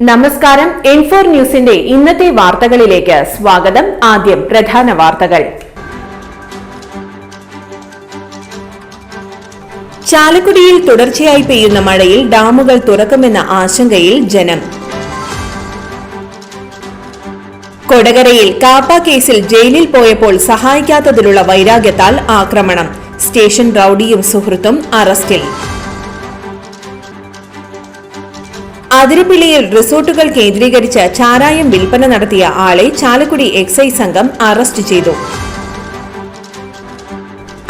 നമസ്കാരം എൻഫോർ ന്യൂസിന്റെ ഇന്നത്തെ വാർത്തകളിലേക്ക് സ്വാഗതം. ആദ്യം പ്രധാന വാർത്തകൾ. ചാലക്കുടിയിൽ തുടർച്ചയായി പെയ്യുന്ന മഴയിൽ ഡാമുകൾ തുറക്കുമെന്ന ആശങ്കയിൽ ജനം. കൊടകരയിൽ കാപ്പ കേസിൽ ജയിലിൽ പോയപ്പോൾ സഹായിക്കാത്തതിലുള്ള വൈരാഗ്യത്താൽ ആക്രമണം. സ്റ്റേഷൻ റൌഡിയും സുഹൃത്തും അറസ്റ്റിൽ. അതിരപ്പിള്ളിയിൽ റിസോർട്ടുകൾ കേന്ദ്രീകരിച്ച് ചാരായം വിൽപ്പന നടത്തിയ ആളെ ചാലക്കുടി എക്സൈസ് സംഘം അറസ്റ്റ് ചെയ്തു.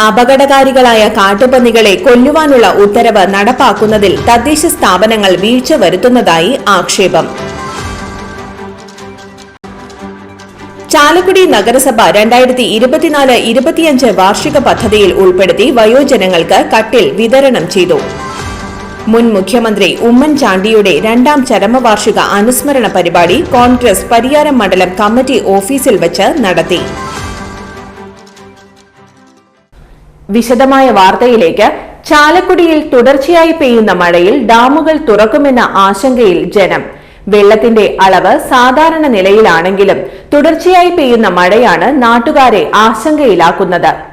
അപകടകാരികളായ കാട്ടുപന്നികളെ കൊല്ലുവാനുള്ള ഉത്തരവ് നടപ്പാക്കുന്നതിൽ തദ്ദേശ സ്ഥാപനങ്ങൾ വീഴ്ച വരുത്തുന്നതായി ആക്ഷേപം. ചാലക്കുടി നഗരസഭ രണ്ടായിരത്തി ഇരുപത്തിനാല് ഇരുപത്തിയഞ്ച് വാർഷിക പദ്ധതിയിൽ ഉൾപ്പെടുത്തി വയോജനങ്ങൾക്ക് കട്ടിൽ വിതരണം ചെയ്തു. മുൻ മുഖ്യമന്ത്രി ഉമ്മൻചാണ്ടിയുടെ രണ്ടാം ചരമവാർഷിക അനുസ്മരണ പരിപാടി കോൺഗ്രസ് പരിയാരം മണ്ഡലം കമ്മിറ്റി ഓഫീസിൽ വച്ച് നടത്തി. വിശദമായ വാർത്തയിലേക്ക്. ചാലക്കുടിയിൽ തുടർച്ചയായി പെയ്യുന്ന മഴയിൽ ഡാമുകൾ തുറക്കുമെന്ന ആശങ്കയിൽ ജനം. വെള്ളത്തിന്റെ അളവ് സാധാരണ നിലയിലാണെങ്കിലും തുടർച്ചയായി പെയ്യുന്ന മഴയാണ് നാട്ടുകാരെ ആശങ്കയിലാക്കുന്നത്.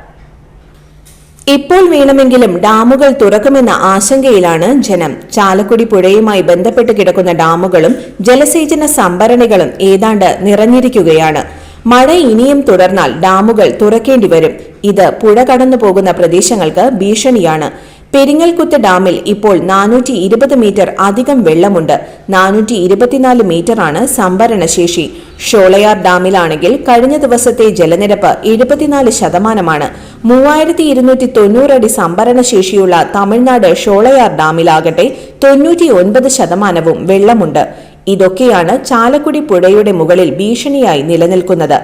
ഇപ്പോൾ വേണമെങ്കിലും ഡാമുകൾ തുറക്കുമെന്ന ആശങ്കയിലാണ് ജനം. ചാലക്കുടി പുഴയുമായി ബന്ധപ്പെട്ട് കിടക്കുന്ന ഡാമുകളും ജലസേചന സംഭരണികളും ഏതാണ്ട് നിറഞ്ഞിരിക്കുകയാണ്. മഴ ഇനിയും തുടർന്നാൽ ഡാമുകൾ തുറക്കേണ്ടി വരും. ഇത് പുഴ കടന്നു പോകുന്ന പ്രദേശങ്ങൾക്ക് ഭീഷണിയാണ്. പെരിങ്ങൽകുത്ത് ഡാമിൽ ഇപ്പോൾ നാനൂറ്റി ഇരുപത് മീറ്റർ അധികം വെള്ളമുണ്ട്. നാനൂറ്റി ഇരുപത്തിനാല് മീറ്ററാണ് സംഭരണശേഷി. ഷോളയാർ ഡാമിലാണെങ്കിൽ കഴിഞ്ഞ ദിവസത്തെ ജലനിരപ്പ് എഴുപത്തിനാല് ശതമാനമാണ്. മൂവായിരത്തി ഇരുന്നൂറ്റി തൊണ്ണൂറടി സംഭരണശേഷിയുള്ള തമിഴ്നാട് ഷോളയാർ ഡാമിലാകട്ടെ തൊണ്ണൂറ്റി ഒൻപത് ശതമാനവും വെള്ളമുണ്ട്. ഇതൊക്കെയാണ് ചാലക്കുടി പുഴയുടെ മുകളിൽ ഭീഷണിയായി നിലനിൽക്കുന്നത്.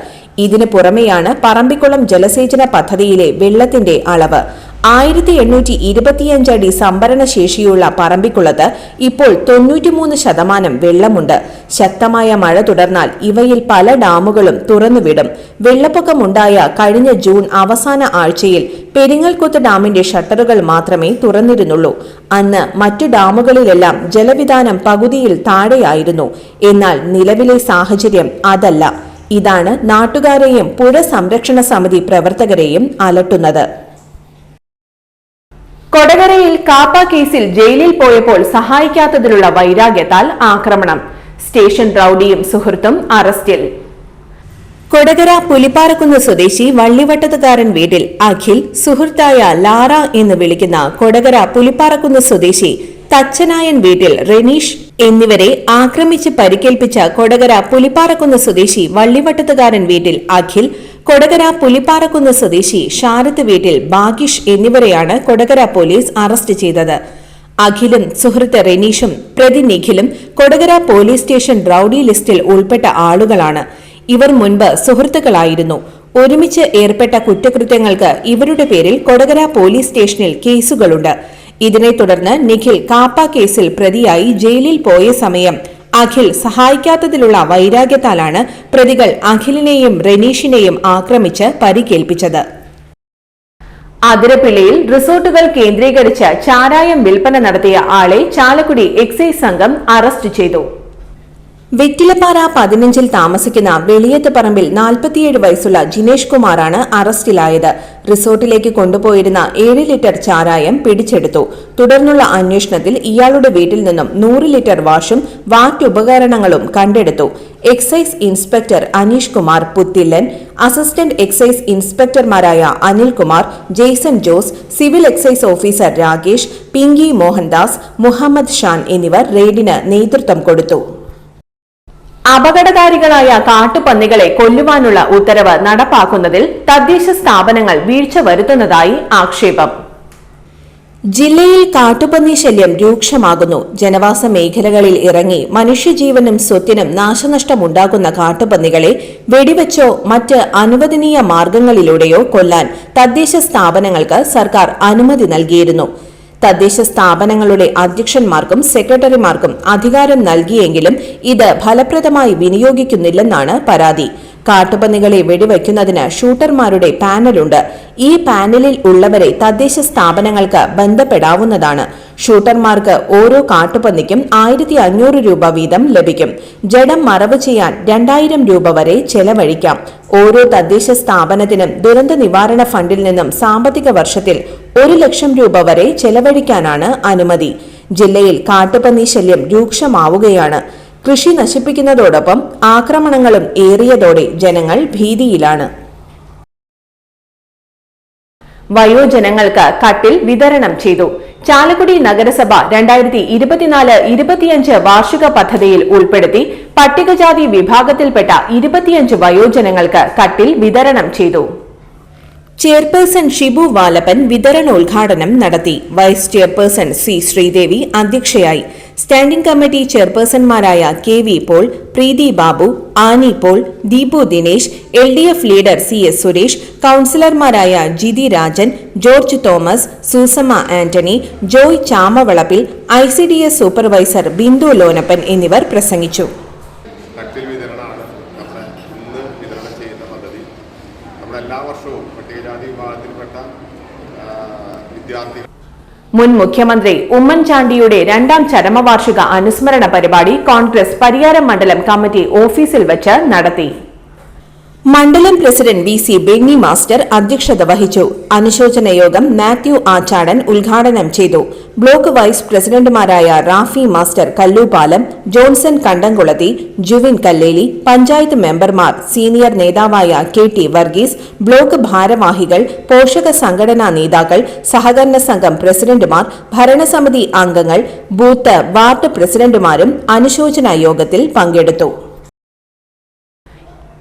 ഇതിനു പുറമെയാണ് പറമ്പിക്കുളം ജലസേചന പദ്ധതിയിലെ വെള്ളത്തിന്റെ അളവ്. ആയിരത്തി എണ്ണൂറ്റി ഇരുപത്തിയഞ്ച് അടി സംഭരണ ശേഷിയുള്ള പറമ്പിക്കുളത്ത് ഇപ്പോൾ തൊണ്ണൂറ്റിമൂന്ന് ശതമാനം വെള്ളമുണ്ട്. ശക്തമായ മഴ തുടർന്നാൽ ഇവയിൽ പല ഡാമുകളും തുറന്നുവിടും. വെള്ളപ്പൊക്കമുണ്ടായ കഴിഞ്ഞ ജൂൺ അവസാന ആഴ്ചയിൽ പെരിങ്ങൽക്കുത്ത് ഡാമിന്റെ ഷട്ടറുകൾ മാത്രമേ തുറന്നിരുന്നുള്ളൂ. അന്ന് മറ്റു ഡാമുകളിലെല്ലാം ജലവിധാനം പകുതിയിൽ താഴെയായിരുന്നു. എന്നാൽ നിലവിലെ സാഹചര്യം അതല്ല. ഇതാണ് നാട്ടുകാരെയും പുഴ സംരക്ഷണ സമിതി പ്രവർത്തകരെയും അലട്ടുന്നത്. കൊടകരയിൽ കാപ്പ കേസിൽ ജയിലിൽ പോയപ്പോൾ സഹായിക്കാത്തതിലുള്ള വൈരാഗ്യത്താൽ ആക്രമണം. സ്റ്റേഷൻ റൌഡിയും സുഹൃത്തും അറസ്റ്റിൽ. കൊടകര പുലിപ്പാറക്കുന്ന് സ്വദേശി വള്ളിവട്ടത്തുകാരൻ വീട്ടിൽ അഖിൽ സുഹൃത്തായ ലാറ എന്ന് വിളിക്കുന്ന കൊടകര പുലിപ്പാറക്കുന്ന് സ്വദേശി തച്ചനായൻ വീട്ടിൽ റെനീഷ് എന്നിവരെ ആക്രമിച്ച് പരിക്കേൽപ്പിച്ച കൊടകര പുലിപ്പാറക്കുന്ന് സ്വദേശി വള്ളിവട്ടത്തുകാരൻ വീട്ടിൽ അഖിൽ കൊടകര പുലിപ്പാറക്കുന്ന് സ്വദേശി ഷാരത്ത് വീട്ടിൽ ബാഗിഷ് എന്നിവരെയാണ് കൊടകര പോലീസ് അറസ്റ്റ് ചെയ്തത്. അഖിലും സുഹൃത്ത് റെനീഷും പ്രതി നിഖിലും കൊടകര പോലീസ് സ്റ്റേഷൻ റൌഡി ലിസ്റ്റിൽ ഉൾപ്പെട്ട ആളുകളാണ്. ഇവർ മുൻപ് സുഹൃത്തുക്കളായിരുന്നു. ഒരുമിച്ച് ഏർപ്പെട്ട കുറ്റകൃത്യങ്ങൾക്ക് ഇവരുടെ പേരിൽ കൊടകര പോലീസ് സ്റ്റേഷനിൽ കേസുകളുണ്ട്. ഇതിനെ തുടർന്ന് നിഖിൽ കാപ്പ കേസിൽ പ്രതിയായി ജയിലിൽ പോയ സമയം അഖിൽ സഹായിക്കാത്തതിലുള്ള വൈരാഗ്യത്താലാണ് പ്രതികൾ അഖിലിനെയും റെനീഷിനെയും ആക്രമിച്ച് പരിക്കേൽപ്പിച്ചത്. അതിരപ്പിള്ളിയിൽ റിസോർട്ടുകൾ കേന്ദ്രീകരിച്ച് ചാരായം വിൽപ്പന നടത്തിയ ആളെ ചാലക്കുടി എക്സൈസ് സംഘം അറസ്റ്റ് ചെയ്തു. വെറ്റിലപ്പാറ പതിനഞ്ചിൽ താമസിക്കുന്ന വെളിയത്ത് പറമ്പിൽ നാൽപ്പത്തിയേഴ് വയസ്സുള്ള ജിനേഷ് കുമാറാണ് അറസ്റ്റിലായത്. റിസോർട്ടിലേക്ക് കൊണ്ടുപോയിരുന്ന ഏഴ് ലിറ്റർ ചാരായം പിടിച്ചെടുത്തു. തുടർന്നുള്ള അന്വേഷണത്തിൽ ഇയാളുടെ വീട്ടിൽ നിന്നും നൂറ് ലിറ്റർ വാഷും വാറ്റ് ഉപകരണങ്ങളും കണ്ടെടുത്തു. Excise inspector Aneesh Kumar Puthillan assistant excise ഇൻസ്പെക്ടർമാരായ Anilkumar Jaison Jose civil excise officer Rakesh Pinki Mohandas Muhammad Shan എന്നിവർ റെയ്ഡിന് നേതൃത്വം കൊടുത്തു. അപകടകാരികളായ കാട്ടുപന്നികളെ കൊല്ലുവാനുള്ള ഉത്തരവ് നടപ്പാക്കുന്നതിൽ തദ്ദേശ സ്ഥാപനങ്ങൾ വീഴ്ച വരുത്തുന്നതായി ആക്ഷേപം. ജില്ലയിൽ കാട്ടുപന്നി ശല്യം രൂക്ഷമാകുന്നു. ജനവാസ മേഖലകളിൽ ഇറങ്ങി മനുഷ്യജീവനും സ്വത്തിനും നാശനഷ്ടമുണ്ടാക്കുന്ന കാട്ടുപന്നികളെ വെടിവെച്ചോ മറ്റ് അനുവദനീയ മാർഗങ്ങളിലൂടെയോ കൊല്ലാൻ തദ്ദേശ സ്ഥാപനങ്ങൾക്ക് സർക്കാർ അനുമതി നൽകിയിരുന്നു. തദ്ദേശ സ്ഥാപനങ്ങളുടെ അധ്യക്ഷന്മാർക്കും സെക്രട്ടറിമാർക്കും അധികാരം നൽകിയെങ്കിലും ഇത് ഫലപ്രദമായി വിനിയോഗിക്കുന്നില്ലെന്നാണ് പരാതി. കാട്ടുപന്നികളെ വെടിവയ്ക്കുന്നതിന് ഷൂട്ടർമാരുടെ പാനലുണ്ട്. ഈ പാനലിൽ ഉള്ളവരെ തദ്ദേശ സ്ഥാപനങ്ങൾക്ക് ബന്ധപ്പെടാവുന്നതാണ്. ഷൂട്ടർമാർക്ക് ഓരോ കാട്ടുപന്നിക്കും ആയിരത്തി അഞ്ഞൂറ് രൂപ വീതം ലഭിക്കും. ജഡം മറവ് ചെയ്യാൻ രണ്ടായിരം രൂപ വരെ ചെലവഴിക്കാം. ഓരോ തദ്ദേശ സ്ഥാപനത്തിനും ദുരന്ത നിവാരണ ഫണ്ടിൽ നിന്നും സാമ്പത്തിക വർഷത്തിൽ ഒരു ലക്ഷം രൂപ വരെ ചെലവഴിക്കാനാണ് അനുമതി. ജില്ലയിൽ കാട്ടുപന്നി ശല്യം രൂക്ഷമാവുകയാണ്. കൃഷി നശിപ്പിക്കുന്നതോടൊപ്പം ആക്രമണങ്ങളും ഏറിയതോടെ ജനങ്ങൾ ഭീതിയിലാണ്. വയോജനങ്ങൾക്ക് കട്ടിൽ വിതരണം ചെയ്തു. ചാലക്കുടി നഗരസഭ രണ്ടായിരത്തി ഇരുപത്തിനാല് ഇരുപത്തിയഞ്ച് വാർഷിക പദ്ധതിയിൽ ഉൾപ്പെടുത്തി പട്ടികജാതി വിഭാഗത്തിൽപ്പെട്ട ഇരുപത്തിയഞ്ച് വയോജനങ്ങൾക്ക് കട്ടിൽ വിതരണം ചെയ്തു. ചെയർപേഴ്സൺ ഷിബു വാലപ്പൻ വിതരണോദ്ഘാടനം നടത്തി. വൈസ് ചെയർപേഴ്സൺ സി ശ്രീദേവി അധ്യക്ഷയായി. Standing committee ചെയർപേഴ്സൺമാരായ K V Paul Preethi Babu Annie Paul Deepu Dinesh L D F leader C S Suresh കൌൺസിലർമാരായ Jithi Rajan George Thomas Susamma Antony Joy Chamavalappil I C D S supervisor Bindu Lonappan എന്നിവർ പ്രസംഗിച്ചു. മുൻ മുഖ്യമന്ത്രി ഉമ്മൻചാണ്ടിയുടെ രണ്ടാം ചരമവാർഷിക അനുസ്മരണ പരിപാടി കോൺഗ്രസ് പരിയാരം മണ്ഡലം committee ഓഫീസിൽ വച്ച് നടത്തി. മണ്ഡലം president V C Benny master അധ്യക്ഷത വഹിച്ചു. അനുശോചന യോഗം മാത്യു ആച്ചാടൻ ഉദ്ഘാടനം ചെയ്തു. ബ്ലോക്ക് വൈസ് പ്രസിഡന്റുമാരായ റാഫി മാസ്റ്റർ കല്ലൂപാലം ജോൺസൺ കണ്ടംകുളത്തി ജുവിൻ കല്ലേലി പഞ്ചായത്ത് മെമ്പർമാർ സീനിയർ നേതാവായ കെ ടി വർഗീസ് ബ്ലോക്ക് ഭാരവാഹികൾ പോഷക സംഘടനാ നേതാക്കൾ സഹകരണ സംഘം പ്രസിഡന്റുമാർ ഭരണസമിതി അംഗങ്ങൾ ബൂത്ത് വാർഡ് പ്രസിഡന്റുമാരും അനുശോചന യോഗത്തിൽ പങ്കെടുത്തു.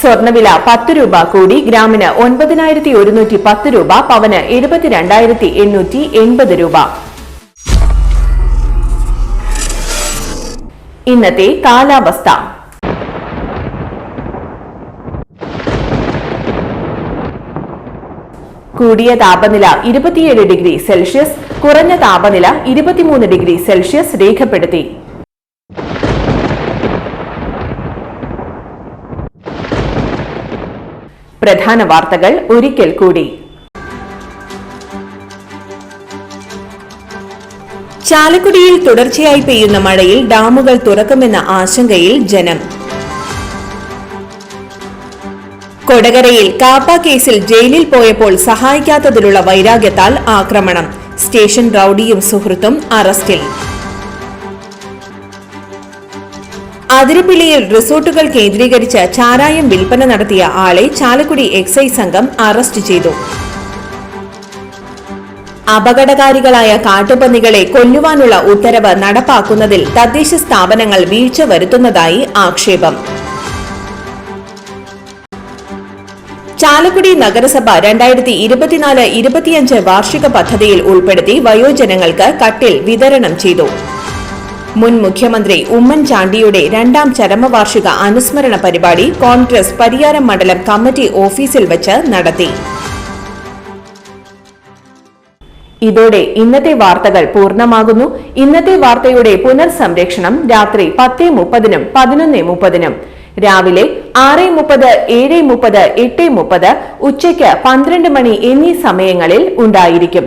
സ്വർണവില പത്ത് രൂപ കൂടി ഗ്രാമിന് ഒൻപതിനായിരത്തി ഒരുന്നൂറ്റി പത്ത് രൂപ പവന് എഴുപത്തിരണ്ടായിരത്തി എണ്ണൂറ്റി എൺപത് രൂപ. ഇന്നത്തെ കാലാവസ്ഥ. കൂടിയ താപനില ഇരുപത്തിയേഴ് ഡിഗ്രി സെൽഷ്യസ് കുറഞ്ഞ താപനില ഇരുപത്തിമൂന്ന് ഡിഗ്രി സെൽഷ്യസ് രേഖപ്പെടുത്തി. പ്രധാന വാർത്തകൾ ഒരിക്കൽ കൂടി. ചാലക്കുടിയിൽ തുടർച്ചയായി പെയ്യുന്ന മഴയിൽ ഡാമുകൾ തുറക്കുമെന്ന ആശങ്കയിൽ ജനം. കൊടകരയിൽ കാപ്പ കേസിൽ ജയിലിൽ പോയപ്പോൾ സഹായിക്കാത്തതിലുള്ള വൈരാഗ്യത്താൽ ആക്രമണം. സ്റ്റേഷൻ റൌഡിയും സുഹൃത്തും അറസ്റ്റിൽ. അതിരപ്പിള്ളിയിൽ റിസോർട്ടുകൾ കേന്ദ്രീകരിച്ച് ചാരായം വിൽപ്പന നടത്തിയ ആളെ ചാലക്കുടി എക്സൈസ് സംഘം അറസ്റ്റ് ചെയ്തു. അപകടകാരികളായ കാട്ടുപന്നികളെ കൊല്ലുവാനുള്ള ഉത്തരവ് നടപ്പാക്കുന്നതിൽ തദ്ദേശ സ്ഥാപനങ്ങൾ വീഴ്ച വരുത്തുന്നതായി ആക്ഷേപം. ചാലക്കുടി നഗരസഭ രണ്ടായിരത്തി ഇരുപത്തിനാല് ഇരുപത്തിയഞ്ച് വാർഷിക പദ്ധതിയിൽ ഉൾപ്പെടുത്തി വയോജനങ്ങൾക്ക് കട്ടിൽ വിതരണം ചെയ്തു. മുൻ മുഖ്യമന്ത്രി ഉമ്മൻചാണ്ടിയുടെ രണ്ടാം ചരമവാർഷിക അനുസ്മരണ പരിപാടി കോൺഗ്രസ് പരിയാരം മണ്ഡലം കമ്മിറ്റി ഓഫീസിൽ വച്ച് നടത്തി. ഇതോടെ ഇന്നത്തെ വാർത്തകൾ പൂർണമാകുന്നു. ഇന്നത്തെ വാർത്തയുടെ പുനർസംരക്ഷണം രാത്രി പത്തേ മുപ്പതിനും പതിനൊന്ന് മുപ്പതിനും. രാവിലെ ആറ് മുപ്പത് ഏഴ് മുപ്പത് എട്ട് മുപ്പത് ഉച്ചയ്ക്ക് പന്ത്രണ്ട് മണി എന്നീ സമയങ്ങളിൽ ഉണ്ടായിരിക്കും.